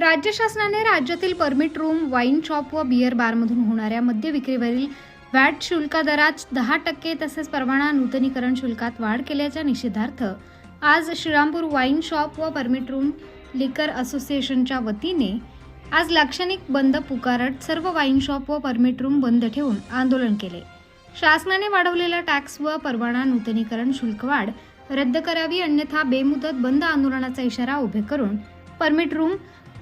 राज्य शासनाने राज्यातील परमिट रूम वाईन शॉप व बियर बारमधून होणाऱ्या मद्य विक्रीवरील वॅट शुल्क दरात दहा टक्के तसेच परवाना नूतनीकरण शुल्कात वाढ केल्याच्या निषेधार्थ आज श्रीरामपूर वाईन शॉप व परमिट रूम लिकर असोसिएशनच्या वतीने आज लाक्षणिक बंद पुकारत सर्व वाईन शॉप व परमिट रूम बंद ठेवून आंदोलन केले. शासनाने वाढवलेला टॅक्स व परवाना नूतनीकरण शुल्क वाढ रद्द करावी अन्यथा बेमुदत बंद आंदोलनाचा इशारा उभे करून परमिट रूम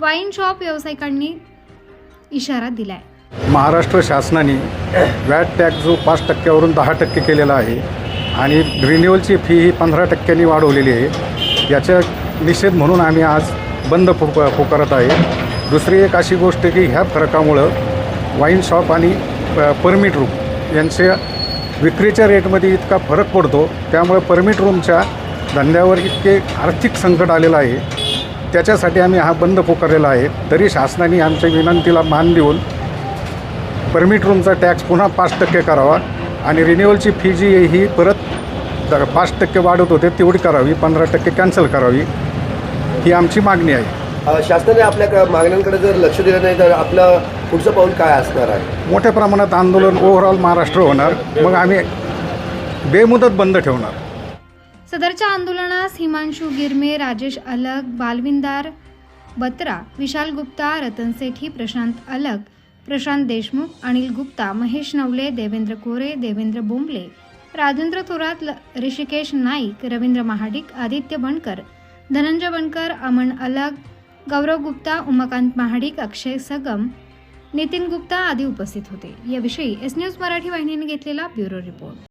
वाईन शॉप व्यावसायिकांनी इशारा दिलाय. महाराष्ट्र शासनाने वॅट टॅक्स जो पाच टक्क्यावरून दहा टक्के केलेला आहे आणि रिन्युअलची फी ही पंधरा टक्क्यांनी वाढवलेली आहे याच्या निषेध म्हणून आम्ही आज बंद पु पुकारत आहे. दुसरी एक अशी गोष्ट की ह्या फरकामुळं वाईन शॉप आणि परमिट रूम यांच्या विक्रीच्या रेटमध्ये इतका फरक पडतो त्यामुळे परमिट रूमच्या धंद्यावर इतके आर्थिक संकट आलेलं आहे. त्याच्यासाठी आम्ही हा बंद पुकारलेला आहे. तरी शासनाने आमच्या विनंतीला मान देऊन परमिट रूमचा टॅक्स पुन्हा पाच टक्के करावा आणि रिन्युअलची फी जी आहे ही परत पाच टक्के वाढत होते तेवढी करावी. पंधरा टक्के कॅन्सल करावी. ही आमची मागणी आहे. शासनाने आपल्या मागण्यांकडे जर लक्ष दिलं नाही तर आपलं पुढचं पाऊल काय असणार आहे? मोठ्या प्रमाणात आंदोलन ओव्हरऑल महाराष्ट्र होणार. मग आम्ही बेमुदत बंद ठेवणार. सदरच्या आंदोलनास हिमांशू गिरमे राजेश अलग बालविंदार बत्रा विशाल गुप्ता रतन सेठी प्रशांत अलग प्रशांत देशमुख अनिल गुप्ता महेश नवले देवेंद्र कोरे देवेंद्र बोंबले राजेंद्र थोरात ल- ऋषिकेश नाईक रवींद्र महाडिक आदित्य बनकर धनंजय बनकर अमन अलग गौरव गुप्ता उमाकांत महाडिक अक्षय सगम नितीन गुप्ता आदी उपस्थित होते. याविषयी एस न्यूज मराठी वाहिनीने घेतलेला ब्युरो रिपोर्ट.